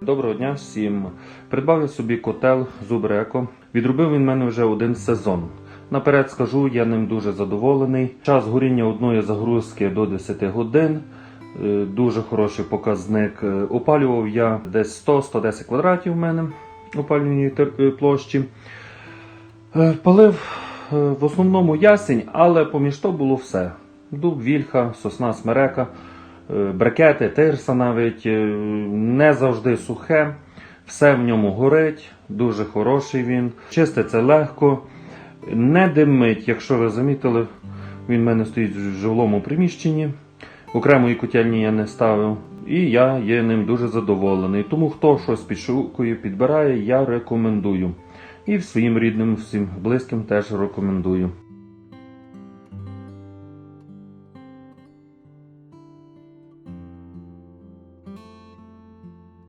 Доброго дня всім. Придбав я собі котел Зубреко. Відробив він мене вже один сезон. Наперед скажу, я ним дуже задоволений. Час горіння одної загрузки до 10 годин. Е, Дуже хороший показник. Е, Опалював я десь 100-110 квадратів в мене опалювальної е, площі. Палив в основному ясень, але поміж то було все. Дуб, вільха, сосна, смерека, брикети, тирса навіть. е, Не завжди сухе. Все в ньому горить, дуже хороший він. Чиститься легко, не димить, якщо ви замітили, він в мене стоїть в жилому приміщенні. Окремої котельні я не ставив. І я є ним дуже задоволений. Тому хто щось підшукує, підбирає, я рекомендую. І своїм рідним, всім близьким теж рекомендую.